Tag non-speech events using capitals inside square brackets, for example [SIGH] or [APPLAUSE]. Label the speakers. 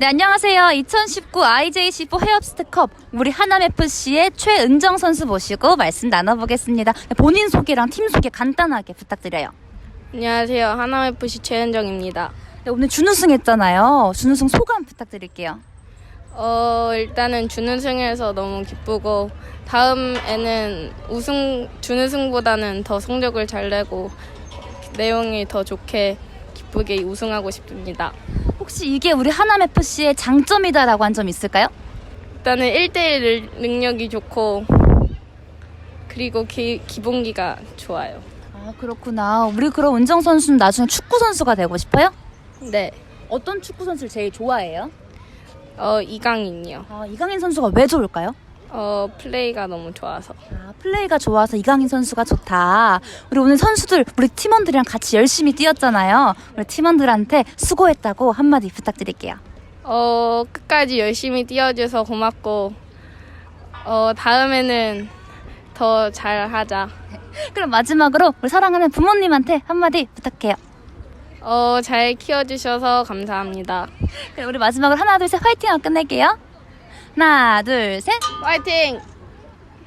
Speaker 1: 네, 안녕하세요. 2019 IJC4 헤업스트컵 우리 하남FC의 최은정 선수 모시고 말씀 나눠보겠습니다. 네, 본인 소개랑 팀 소개 간단하게 부탁드려요.
Speaker 2: 안녕하세요. 하나FC 최현정입니다.
Speaker 1: 네, 오늘 준우승 했잖아요. 준우승 소감 부탁드릴게요.
Speaker 2: 어, 일단은 준우승해서 너무 기쁘고 다음에는 우승 준우승보다는 더 성적을 잘 내고 내용이 더 좋게 기쁘게 우승하고 싶습니다.
Speaker 1: 혹시 이게 우리 하남FC의 장점이다라고 한 점 있을까요?
Speaker 2: 일단은 1대1 능력이 좋고 그리고 기, 기본기가 좋아요.
Speaker 1: 아, 그렇구나. 우리 그럼 은정 선수는 나중에 축구 선수가 되고 싶어요?
Speaker 2: 네.
Speaker 1: 어떤 축구 선수를 제일 좋아해요?
Speaker 2: 어, 이강인이요.
Speaker 1: 아, 이강인 선수가 왜 좋을까요?
Speaker 2: 어, 플레이가 너무 좋아서.
Speaker 1: 아, 플레이가 좋아서 이강인 선수가 좋다. 우리 오늘 선수들, 우리 팀원들이랑 같이 열심히 뛰었잖아요. 우리 팀원들한테 수고했다고 한마디 부탁드릴게요.
Speaker 2: 어, 끝까지 열심히 뛰어줘서 고맙고, 어, 다음에는 더 잘하자. [LAUGHS]
Speaker 1: 그럼 마지막으로 우리 사랑하는 부모님한테 한마디 부탁해요.
Speaker 2: 어, 잘 키워주셔서 감사합니다.
Speaker 1: 그럼 우리 마지막으로 하나, 둘, 셋 화이팅 하고 끝낼게요. 하나, 둘, 셋.
Speaker 2: 화이팅!